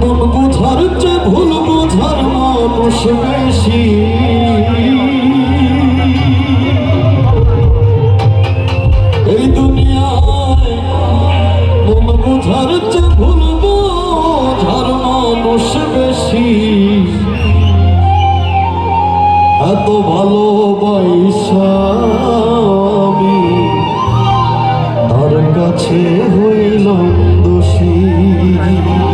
মন বোঝার চেয়ে ভুল বোঝার মানুষ বেশি। এই দুনিয়ায় মন বোঝার চেয়ে ভুল বোঝার মানুষ বেশি। এত ভালোবাসা আমি তার কাছে হইলাম। Anh